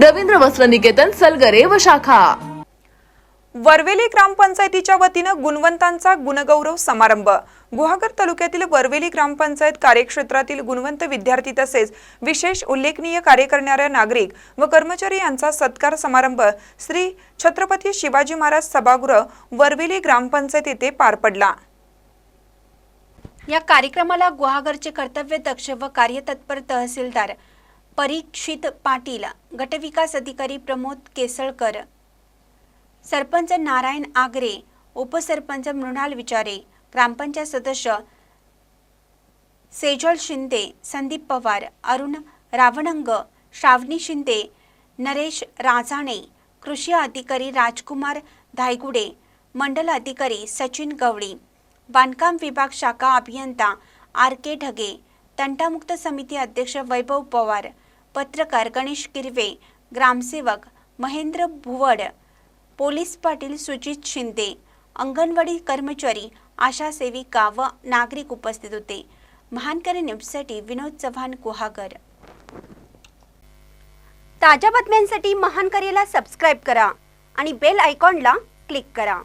रवींद्र वस्त्र निकेतन सलगरे व शाखा. वरवेली ग्रामपंचायतीच्या वतीनं गुणवंतांचा गुणगौरव समारंभ. गुहागर तालुक्यातील वरवेली ग्रामपंचायत कार्यक्षेत्रातील गुणवंत विद्यार्थी तसेच विशेष उल्लेखनीय कार्य करणाऱ्या नागरिक व कर्मचारी यांचा सत्कार समारंभ श्री छत्रपती शिवाजी महाराज सभागृह वरवेली ग्रामपंचायत येथे पार पडला. या कार्यक्रमाला गुहागरचे कर्तव्यदक्ष व कार्यतत्पर तहसीलदार परीक्षित पाटील गटविकास अधिकारी प्रमोद केसळकर. सरपंच नारायण आगरे उपसरपंच मृणाल विचारे ग्रामपंचायत सदस्य सेजल शिंदे संदीप पवार अरुण रावणंग श्रावणी शिंदे नरेश राजाणे कृषी अधिकारी राजकुमार धायगुडे मंडल अधिकारी सचिन गवळी बांधकाम विभाग शाखा अभियंता आर के ढगे तंटामुक्त समिती अध्यक्ष वैभव पवार पत्रकार गणेश किरवे ग्रामसेवक महेंद्र भुवड पोलीस पाटील सुजित शिंदे अंगणवाडी कर्मचारी आशा सेविका व नागरिक उपस्थित होते. महानकरी न्यूजसाठी विनोद चव्हाण गुहागर. ताज्या बातम्यांसाठी महानकरीला सबस्क्राईब करा आणि बेल आयकॉनला क्लिक करा.